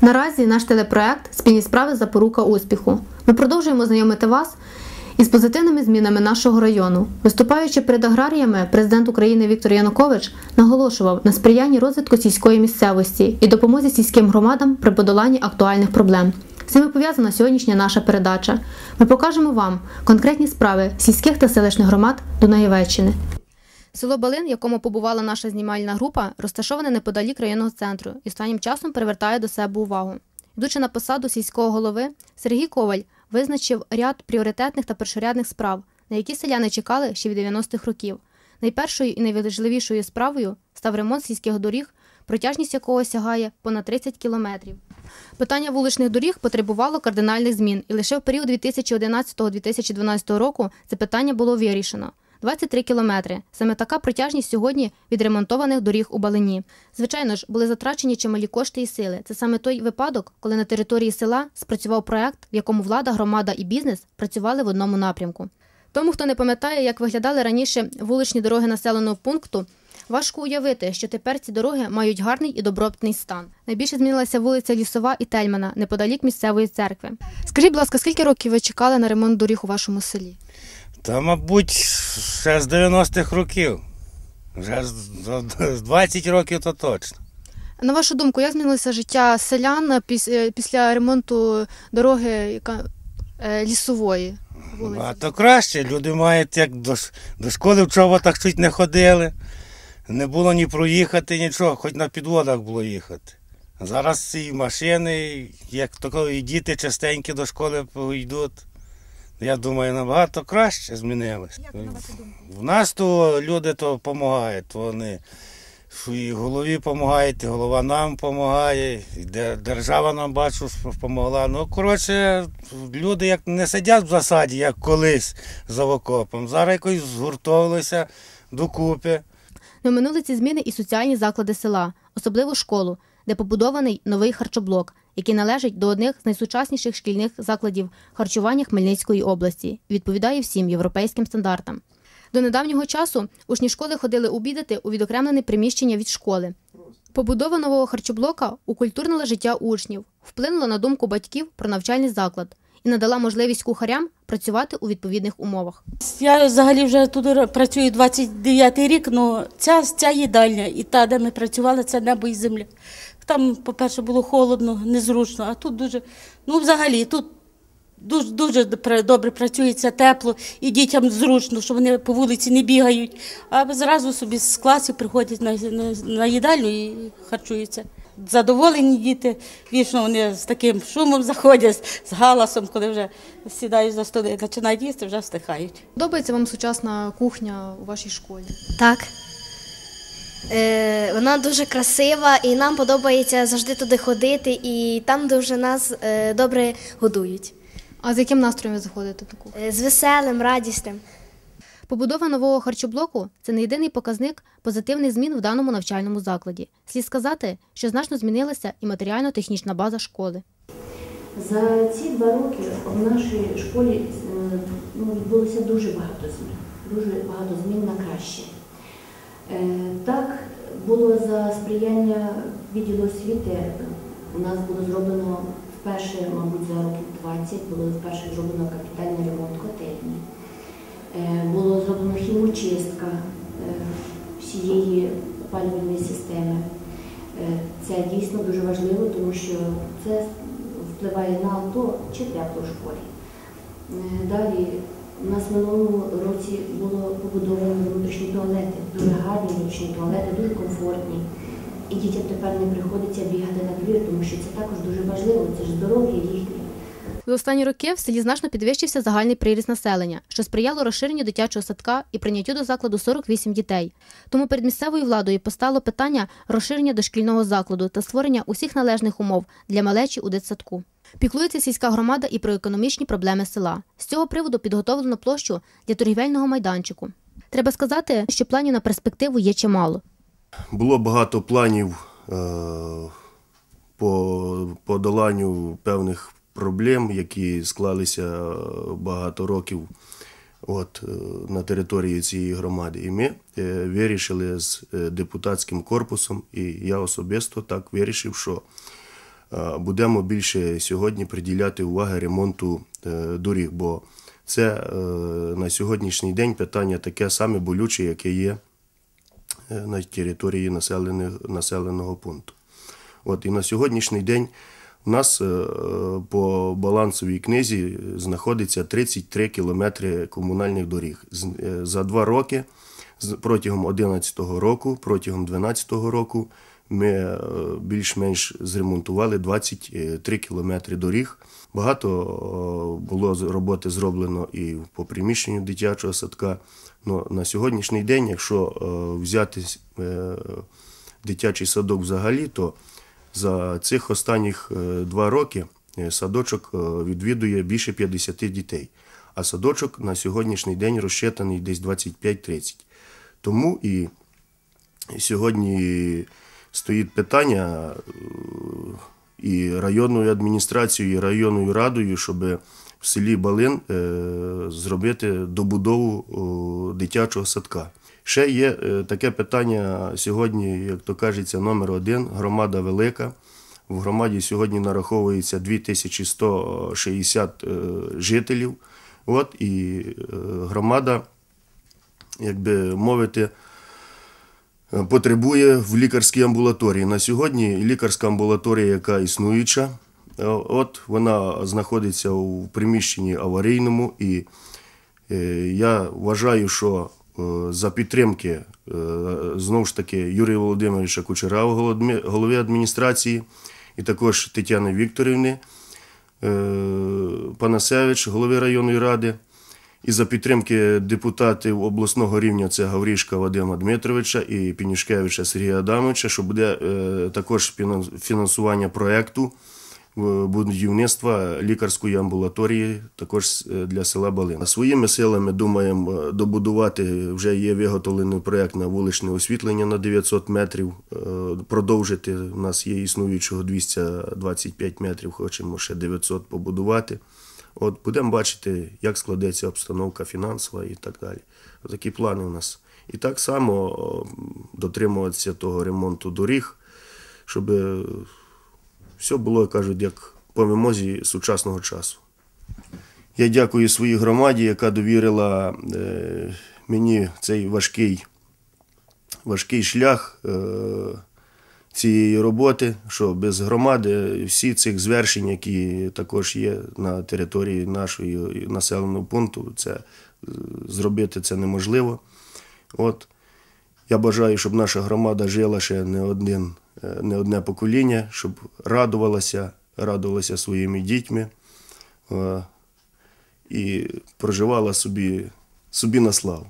Наразі наш телепроект Спільні справи запорука успіху. Ми продовжуємо знайомити вас із позитивними змінами нашого району. Виступаючи перед аграріями, президент України Віктор Янукович наголошував на сприянні розвитку сільської місцевості і допомозі сільським громадам при подоланні актуальних проблем. З цим і пов'язана сьогоднішня наша передача. Ми покажемо вам конкретні справи сільських та селищних громад Дунаєвеччини. Село Балин, в якому побувала наша знімальна група, розташоване неподалік районного центру і останнім часом привертає до себе увагу. Йдучи на посаду сільського голови, Сергій Коваль визначив ряд пріоритетних та першорядних справ, на які селяни чекали ще від 90-х років. Найпершою і найважливішою справою став ремонт сільських доріг, протяжність якого сягає понад 30 кілометрів. Питання вуличних доріг потребувало кардинальних змін, і лише в період 2011-2012 року це питання було вирішено. 23 кілометри. Саме така протяжність сьогодні відремонтованих доріг у Балині. Звичайно ж, були затрачені чималі кошти і сили. Це саме той випадок, коли на території села спрацював проект, в якому влада, громада і бізнес працювали в одному напрямку. Тому, хто не пам'ятає, як виглядали раніше вуличні дороги населеного пункту, важко уявити, що тепер ці дороги мають гарний і добробутний стан. Найбільше змінилася вулиця Лісова і Тельмана неподалік місцевої церкви. Скажіть, будь ласка, скільки років ви чекали на ремонт доріг у вашому селі? Та, мабуть, ще з 90-х років. Вже з з 20 років то точно. На вашу думку, як змінилося життя селян е, після ремонту дороги яка, е, лісової? вулиці? А то краще. Люди мають як до, до школи в чоботах чуть не ходили. Не було ні проїхати, нічого, хоч на підводах було їхати. Зараз і машини, як тако, і діти частенькі до школи йдуть. Я думаю, набагато краще змінилось. В нас то люди то допомагають. Вони що і голові допомагають, і голова нам допомагає, і держава нам бачу, що допомогла. Ну, коротше, люди як не сидять в засаді, як колись за окопом. Зараз якось згуртовувалися докупи. Не оминули ці зміни і соціальні заклади села, особливо школу, де побудований новий харчоблок, який належить до одних з найсучасніших шкільних закладів харчування Хмельницької області відповідає всім європейським стандартам. До недавнього часу учні школи ходили обідати у відокремлене приміщення від школи. Побудова нового харчоблока укультурнила життя учнів, вплинула на думку батьків про навчальний заклад надала можливість кухарям працювати у відповідних умовах. Я взагалі вже тут працюю 29 рік, але ця, ця їдальня і та, де ми працювали, це небо і земля. Там, по-перше, було холодно, незручно, а тут дуже, ну взагалі, тут дуже, дуже добре працюється, тепло, і дітям зручно, що вони по вулиці не бігають, а зразу собі з класів приходять на, на, на їдальню і харчуються. Задоволені діти, вічно вони з таким шумом заходять, з галасом, коли вже сідають за столи, починають їсти, вже встихають. Подобається вам сучасна кухня у вашій школі? Так. Е, вона дуже красива, і нам подобається завжди туди ходити, і там дуже нас е, добре годують. А з яким настроєм ви заходите до кухні? Е, з веселим, радісним. Побудова нового харчоблоку це не єдиний показник позитивних змін в даному навчальному закладі. Слід сказати, що значно змінилася і матеріально-технічна база школи. За ці два роки в нашій школі е, ну, відбулося дуже багато змін. Дуже багато змін на краще. Е, Так, було за сприяння відділу освіти. У нас було зроблено вперше, мабуть, за років 20, було вперше зроблено капітальний ремонт котельні. Е, Було зроблено хімочистка е, всієї опалювальної системи. Е, Це дійсно дуже важливо, тому що це впливає на то, чи тепло в школі. Далі у нас в минулому році було побудовано внутрішні туалети, дуже гарні внутрішні туалети, дуже комфортні. І дітям тепер не приходиться бігати на двір, тому що це також дуже важливо, це ж здоров'я їхнє. За останні роки в селі значно підвищився загальний приріст населення, що сприяло розширенню дитячого садка і прийняттю до закладу 48 дітей. Тому перед місцевою владою постало питання розширення дошкільного закладу та створення усіх належних умов для малечі у дитсадку. Піклується сільська громада і про економічні проблеми села. З цього приводу підготовлено площу для торгівельного майданчику. Треба сказати, що планів на перспективу є чимало. Було багато планів е, по подоланню певних проблем, які склалися е, багато років от, е, на території цієї громади. І ми е, вирішили з депутатським корпусом, і я особисто так вирішив, що будемо більше сьогодні приділяти уваги ремонту доріг, бо це на сьогоднішній день питання таке саме болюче, яке є на території населеного пункту. От, і на сьогоднішній день у нас е, по балансовій книзі знаходиться 33 кілометри комунальних доріг. Е, За два роки, протягом 2011 року, протягом 2012 року, ми е, більш-менш зремонтували 23 кілометри доріг. Багато було роботи зроблено і по приміщенню дитячого садка. Но на сьогоднішній день, якщо взяти дитячий садок взагалі, то за цих останніх е, два роки е, садочок е, відвідує більше 50 дітей. А садочок на сьогоднішній день розчитаний десь 25-30. Тому і сьогодні стоїть питання і районною адміністрацією, і районною радою, щоб в селі Балин е, зробити добудову дитячого садка. Ще є е, таке питання сьогодні, як то кажеться, номер один. Громада велика. В громаді сьогодні нараховується 2160 е, жителів. От, і е, громада, як би мовити, е, потребує в лікарській амбулаторії. На сьогодні лікарська амбулаторія, яка існуюча, е, от вона знаходиться у приміщенні аварійному, і е, я вважаю, що е, за підтримки е, знову ж таки Юрія Володимировича Кучерава, голови адміністрації, і також Тетяни Вікторівни, е, Панасевич, голови районної ради, і за підтримки депутатів обласного рівня це Гаврішка Вадима Дмитровича і Пінюшкевича Сергія Адамовича, що буде е, також фінансування проєкту е, будівництва лікарської амбулаторії також е, для села Балина. Своїми силами думаємо е, добудувати, вже є виготовлений проєкт на вуличне освітлення на 900 метрів, е, продовжити. У нас є існуючого 225 метрів, хочемо ще 900 побудувати. От будемо бачити, як складеться обстановка фінансова і так далі. Такі плани у нас. І так само дотримуватися того ремонту доріг, щоб все було, кажуть, як по вимозі сучасного часу. Я дякую своїй громаді, яка довірила е, мені цей важкий, важкий шлях е, цієї роботи, що без громади всі цих звершень, які також є на території нашого населеного пункту, це е, зробити це неможливо. От. Я бажаю, щоб наша громада жила ще не, один, Е, не одне покоління, щоб радувалася, радувалася своїми дітьми е, і проживала собі, собі на славу.